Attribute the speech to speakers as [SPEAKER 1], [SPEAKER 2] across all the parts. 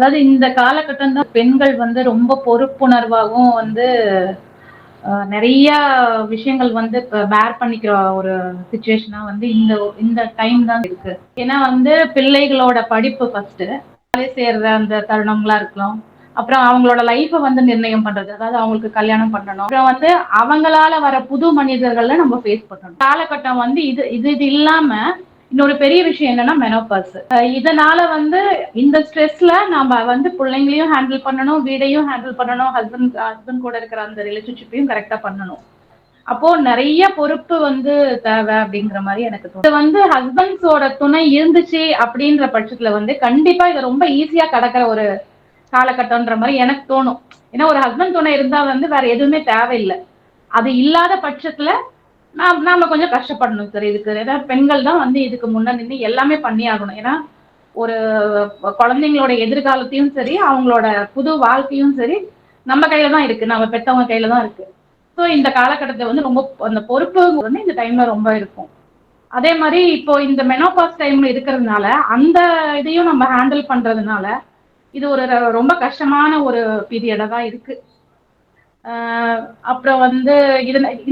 [SPEAKER 1] அதாவது இந்த காலகட்டம் தான் பெண்கள் வந்து ரொம்ப பொறுப்புணர்வாகவும் வந்து நிறைய விஷயங்கள் வந்து பேர் பண்ணிக்கிற ஒரு சுச்சுவேஷனா வந்து இந்த இந்த டைம் தான் இருக்கு. ஏன்னா வந்து பிள்ளைகளோட படிப்பு ஃபர்ஸ்ட் வேலை செய்யற அந்த தருணங்களா இருக்கலாம். அப்புறம் அவங்களோட லைஃபை வந்து நிர்ணயம் பண்றது. அதாவது அவங்களுக்கு கல்யாணம் பண்ணணும். அப்புறம் வந்து அவங்களால வர புது மனிதர்களை நம்ம ஃபேஸ் பண்ணணும். காலகட்டம் வந்து இது இது இது இல்லாம இன்னொரு பெரிய விஷயம் என்னன்னா மெனோபாஸ் இதனால வந்து இந்த ஸ்ட்ரெஸ்ல நாம வந்து பிள்ளைங்களையும் ஹேண்டில் பண்ணணும் வீடையும் ஹேண்டில் பண்ணணும் ஹஸ்பண்ட் ஹஸ்பண்ட் கூட இருக்கிற அந்த ரிலேஷன்ஷிப்பையும் கரெக்டா பண்ணணும். அப்போ நிறைய பொறுப்பு வந்து தேவை அப்படிங்கிற மாதிரி எனக்கு தோணும் இது வந்து ஹஸ்பண்ட்ஸோட துணை இருந்துச்சு அப்படின்ற பட்சத்துல வந்து கண்டிப்பா இது ரொம்ப ஈஸியா கடக்கிற ஒரு காலகட்டம்ன்ற மாதிரி எனக்கு தோணும். ஏன்னா ஒரு ஹஸ்பண்ட் துணை இருந்தா வந்து வேற எதுவுமே தேவையில்லை. அது இல்லாத பட்சத்துல நாம் நாம கொஞ்சம் கஷ்டப்படணும் சார் இதுக்கு. ஏன்னா பெண்கள் தான் வந்து இதுக்கு முன்ன நின்று எல்லாமே பண்ணி ஆகணும் ஏன்னா ஒரு குழந்தைங்களோட எதிர்காலத்தையும் சரி அவங்களோட புது வாழ்க்கையும் சரி நம்ம கையில தான் இருக்கு. நம்ம பெத்தவங்க கையில தான் இருக்கு. ஸோ இந்த காலகட்டத்தை வந்து ரொம்ப அந்த பொறுப்பு வந்து இந்த டைம்ல ரொம்ப இருக்கும். அதே மாதிரி இப்போ இந்த மெனோபாஸ் டைம்ல இருக்கிறதுனால அந்த இதையும் நம்ம ஹேண்டில் பண்றதுனால இது ஒரு ரொம்ப கஷ்டமான ஒரு பீரியடா தான் இருக்கு. அப்புறம் வந்து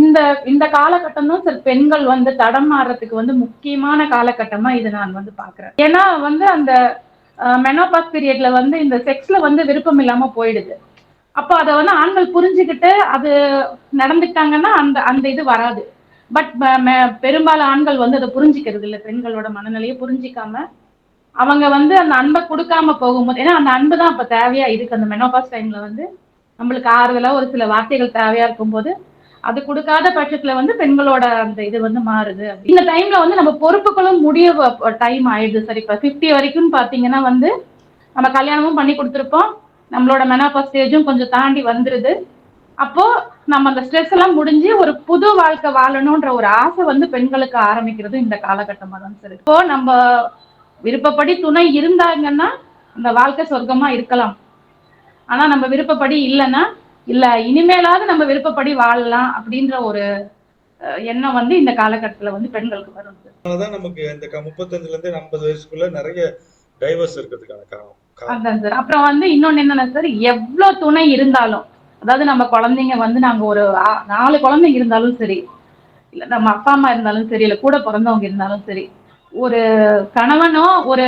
[SPEAKER 1] இந்த இந்த காலகட்டம் தான் சார் பெண்கள் வந்து தடம் மாறுறதுக்கு வந்து முக்கியமான காலகட்டமா இது நான் வந்து பாக்குறேன் ஏன்னா வந்து அந்த மெனோபாஸ் பீரியட்ல வந்து இந்த செக்ஸ்ல வந்து விருப்பம் இல்லாம போயிடுது. அப்போ அதை வந்து ஆண்கள் புரிஞ்சுக்கிட்டு அது நடந்துட்டாங்கன்னா அந்த அந்த இது வராது. பட் பெரும்பாலும் ஆண்கள் வந்து அதை புரிஞ்சுக்கிறது இல்லை. பெண்களோட மனநிலையை புரிஞ்சிக்காம அவங்க வந்து அந்த அன்பை கொடுக்காம போகும்போது ஏன்னா அந்த அன்பு தான் அப்ப தேவையா இருக்கு. அந்த மெனோபாஸ் டைம்ல வந்து நம்மளுக்கு ஆறுதலா ஒரு சில வார்த்தைகள் தேவையா இருக்கும்போது அது கொடுக்காத பட்சத்துல வந்து பெண்களோட அந்த இது வந்து மாறுது. இந்த டைம்ல வந்து நம்ம பொறுப்புகளும் முடிய டைம் ஆயிடுது. சரி இப்ப பிப்டி வரைக்கும் பாத்தீங்கன்னா வந்து நம்ம கல்யாணமும் பண்ணி கொடுத்துருப்போம். நம்மளோட மெனாபா ஸ்டேஜும் கொஞ்சம் தாண்டி வந்துருது. அப்போ நம்ம அந்த ஸ்ட்ரெஸ் எல்லாம் முடிஞ்சு ஒரு புது வாழ்க்கை வாழணும்ன்ற ஒரு ஆசை வந்து பெண்களுக்கு ஆரம்பிக்கிறது இந்த காலகட்டமா தான் சரி. இப்போ நம்ம விருப்பப்படி துணை இருந்தாங்கன்னா அந்த வாழ்க்கை சொர்க்கமா இருக்கலாம். ஆனா நம்ம விருப்பப்படி இல்லைன்னா இல்ல இனிமேலாவது நம்ம விருப்பப்படி வாழலாம் அப்படின்ற ஒரு எண்ணம் வந்து இந்த காலகட்டத்துல வந்து பெண்களுக்கு வரும்.
[SPEAKER 2] அதனாலதான் நமக்கு இந்த முப்பத்தஞ்சுல இருந்து ஐம்பது வயசுக்குள்ள நிறைய டைவர்ஸ் இருக்கிறதுக்கான காரணம்.
[SPEAKER 1] அதான் சார் அப்புறம் வந்து இன்னொன்னு என்னன்னா சார் எவ்வளவு துணை இருந்தாலும் அதாவது நம்ம குழந்தைங்க வந்து நாங்க ஒரு நாலு குழந்தைங்க இருந்தாலும் சரி இல்ல நம்ம அப்பா அம்மா இருந்தாலும் சரி இல்ல கூட பிறந்தவங்க இருந்தாலும் சரி ஒரு கணவனோ ஒரு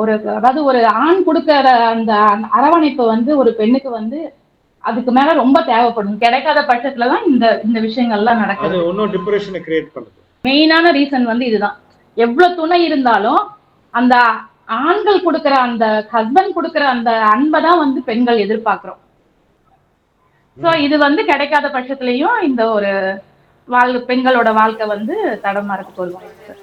[SPEAKER 1] ஒரு அதாவது ஒரு ஆண் கொடுக்கிற அந்த அரவணைப்பு வந்து ஒரு பெண்ணுக்கு வந்து அதுக்கு மேல ரொம்ப தேவைப்படும். கிடைக்காத பட்சத்துல தான் இந்த இந்த விஷயங்கள்லாம் நடக்குது.
[SPEAKER 2] இன்னும் டிப்ரெஷனை கிரியேட் பண்ணுது.
[SPEAKER 1] மெயினான ரீசன் வந்து இதுதான். எவ்வளவு துணை இருந்தாலும் அந்த ஆண்கள் கொடுக்கிற அந்த ஹஸ்பண்ட் கொடுக்கிற அந்த அன்பை தான் வந்து பெண்கள் எதிர்பார்க்கிறோம். சோ இது வந்து கிடைக்காத பட்சத்துலயும் இந்த ஒரு வாழ் பெண்களோட வாழ்க்கை வந்து தடமாறக்கு சொல்லுவாங்க சார்